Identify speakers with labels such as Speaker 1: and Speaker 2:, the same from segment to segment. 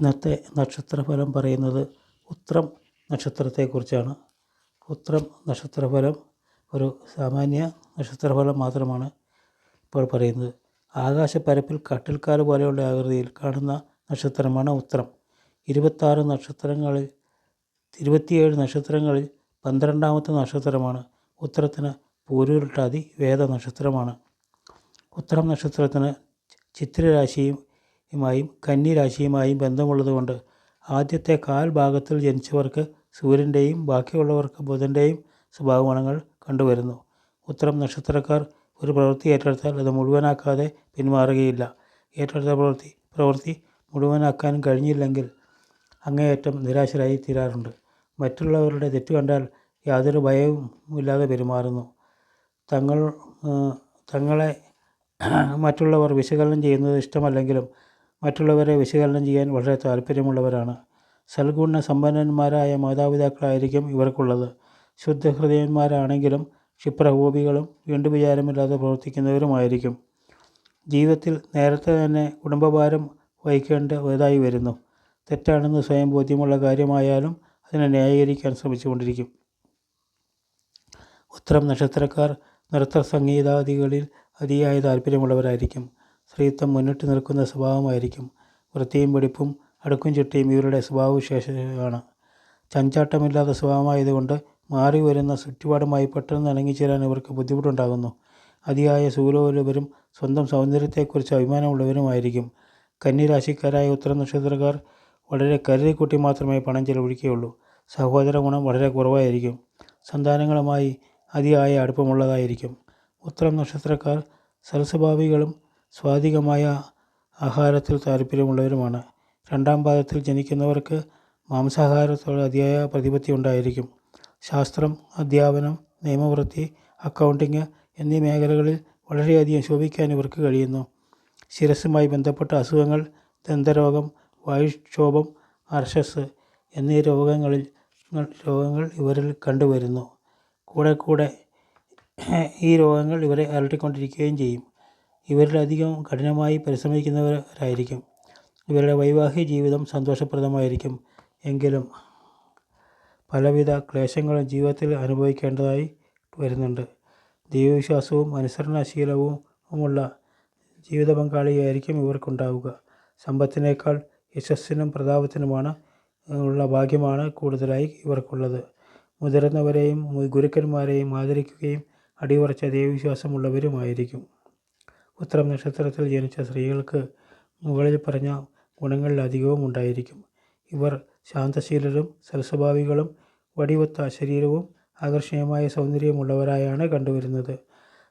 Speaker 1: ഇന്നത്തെ നക്ഷത്രഫലം പറയുന്നത് ഉത്രം നക്ഷത്രത്തെക്കുറിച്ചാണ്. ഉത്രം നക്ഷത്രഫലം ഒരു സാമാന്യ നക്ഷത്രഫലം മാത്രമാണ് ഇപ്പോൾ പറയുന്നത്. ആകാശപ്പരപ്പിൽ കട്ടിൽക്കാൽ പോലെയുള്ള ആകൃതിയിൽ കാണുന്ന നക്ഷത്രമാണ് ഉത്രം. ഇരുപത്താറ് നക്ഷത്രങ്ങളിൽ ഇരുപത്തിയേഴ് നക്ഷത്രങ്ങളിൽ പന്ത്രണ്ടാമത്തെ നക്ഷത്രമാണ്. ഉത്തരത്തിന് പൂരുരുട്ടാതി വേദ നക്ഷത്രമാണ് ഉത്തരം നക്ഷത്രത്തിന് ചിത്രരാശിയുമായും കന്നി രാശിയുമായും ബന്ധമുള്ളതുകൊണ്ട് ആദ്യത്തെ കാൽ ഭാഗത്തിൽ ജനിച്ചവർക്ക് സൂര്യന്റെയും ബാക്കിയുള്ളവർക്ക് ബുധന്റെയും സ്വഭാവഗുണങ്ങൾ കണ്ടുവരുന്നു. ഉത്തരം നക്ഷത്രക്കാർ ഒരു പ്രവൃത്തി ഏറ്റെടുത്താൽ അത് മുഴുവനാക്കാതെ പിന്മാറുകയില്ല. ഏറ്റെടുത്ത പ്രവൃത്തി പ്രവൃത്തി മുഴുവനാക്കാൻ കഴിഞ്ഞില്ലെങ്കിൽ അങ്ങേയറ്റം നിരാശരായി തീരാറുണ്ട് മറ്റുള്ളവരുടെ തെറ്റ് കണ്ടാൽ യാതൊരു ഭയവും ഇല്ലാതെ പെരുമാറുന്നു. തങ്ങൾ തങ്ങളെ മറ്റുള്ളവർ വിശകലനം ചെയ്യുന്നത് ഇഷ്ടമല്ലെങ്കിലും മറ്റുള്ളവരെ വിശകലനം ചെയ്യാൻ വളരെ താല്പര്യമുള്ളവരാണ്. സൽഗുണ സമ്പന്നന്മാരായ മാതാപിതാക്കളായിരിക്കും ഇവർക്കുള്ളത്. ശുദ്ധഹൃദയന്മാരാണെങ്കിലും ക്ഷിപ്രകോപികളും വീണ്ടും വിചാരമില്ലാതെ പ്രവർത്തിക്കുന്നവരുമായിരിക്കും. ജീവിതത്തിൽ നേരത്തെ തന്നെ കുടുംബഭാരം വഹിക്കേണ്ടതായി വരുന്നു. തെറ്റാണെന്ന് സ്വയം ബോധ്യമുള്ള കാര്യമായാലും അതിനെ ന്യായീകരിക്കാൻ ശ്രമിച്ചുകൊണ്ടിരിക്കും. ഉത്തരം നക്ഷത്രക്കാർ നൃത്ത സംഗീതാദികളിൽ അതിയായ താല്പര്യമുള്ളവരായിരിക്കും. സ്ത്രീത്വം മുന്നിട്ട് നിൽക്കുന്ന സ്വഭാവമായിരിക്കും. വൃത്തിയും വെടിപ്പും അടുക്കും ചിട്ടയും ഇവരുടെ സ്വഭാവവിശേഷമാണ് ചഞ്ചാട്ടമില്ലാത്ത സ്വഭാവമായതുകൊണ്ട് മാറി വരുന്ന ചുറ്റുപാടുമായി പെട്ടെന്ന് ഇണങ്ങിച്ചേരാൻ ഇവർക്ക് ബുദ്ധിമുട്ടുണ്ടാകുന്നു. അതിയായ സുലോലുപരും സ്വന്തം സൗന്ദര്യത്തെക്കുറിച്ച് അഭിമാനമുള്ളവരുമായിരിക്കും. കന്നിരാശിക്കാരായ ഉത്തര നക്ഷത്രക്കാർ വളരെ കരുതിക്കൂട്ടി മാത്രമേ പണം ചെലവഴിക്കുകയുള്ളൂ. സഹോദര ഗുണം വളരെ കുറവായിരിക്കും. സന്താനങ്ങളുമായി അതിയായ അടുപ്പമുള്ളതായിരിക്കും. ഉത്തരം നക്ഷത്രക്കാർ സൽസ്വഭാവികളും സ്വാധികമായ ആഹാരത്തിൽ താല്പര്യമുള്ളവരുമാണ്. രണ്ടാം പാദത്തിൽ ജനിക്കുന്നവർക്ക് മാംസാഹാരത്തോട് അതിയായ പ്രതിപത്തി ഉണ്ടായിരിക്കും. ശാസ്ത്രം അധ്യാപനം നിയമവൃത്തി അക്കൗണ്ടിങ് എന്നീ മേഖലകളിൽ വളരെയധികം ശോഭിക്കാൻ ഇവർക്ക് കഴിയുന്നു. ശിരസുമായി ബന്ധപ്പെട്ട അസുഖങ്ങൾ ദന്തരോഗം വായുക്ഷോഭം അർഷസ് എന്നീ രോഗങ്ങളിൽ രോഗങ്ങൾ ഇവരിൽ കണ്ടുവരുന്നു. കൂടെ കൂടെ ഈ രോഗങ്ങൾ ഇവരെ അലട്ടിക്കൊണ്ടിരിക്കുകയും ചെയ്യും. ഇവരിലധികം കഠിനമായി പരിശ്രമിക്കുന്നവരായിരിക്കും. ഇവരുടെ വൈവാഹിക ജീവിതം സന്തോഷപ്രദമായിരിക്കും. എങ്കിലും പലവിധ ക്ലേശങ്ങളും ജീവിതത്തിൽ അനുഭവിക്കേണ്ടതായി വരുന്നുണ്ട്. ദൈവവിശ്വാസവും അനുസരണശീലവും ഉള്ള ജീവിത പങ്കാളിയായിരിക്കും ഇവർക്കുണ്ടാവുക. സമ്പത്തിനേക്കാൾ യശസ്സിനും പ്രതാപത്തിനുമാണ് ഉള്ള ഭാഗ്യമാണ് കൂടുതലായി ഇവർക്കുള്ളത്. മുതിർന്നവരെയും ഗുരുക്കന്മാരെയും ആദരിക്കുകയും അടിയുറച്ച ദൈവവിശ്വാസമുള്ളവരുമായിരിക്കും. ഉത്തരം നക്ഷത്രത്തിൽ ജനിച്ച സ്ത്രീകൾക്ക് മുകളിൽ പറഞ്ഞ ഗുണങ്ങളിലധികവും ഉണ്ടായിരിക്കും. ഇവർ ശാന്തശീലരും സൽസ്വഭാവികളും വടിവൊത്ത ശരീരവും ആകർഷണീയമായ സൗന്ദര്യമുള്ളവരായാണ് കണ്ടുവരുന്നത്.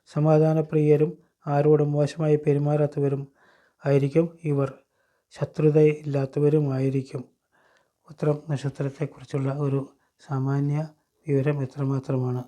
Speaker 1: സമാധാനപ്രിയരും ആരോടും മോശമായി പെരുമാറാത്തവരും ആയിരിക്കും ഇവർ. ശത്രുതയില്ലാത്തവരുമായിരിക്കും. ഉത്തരം നക്ഷത്രത്തെക്കുറിച്ചുള്ള ഒരു സാമാന്യ വിവരം ഇത്രമാത്രമാണ്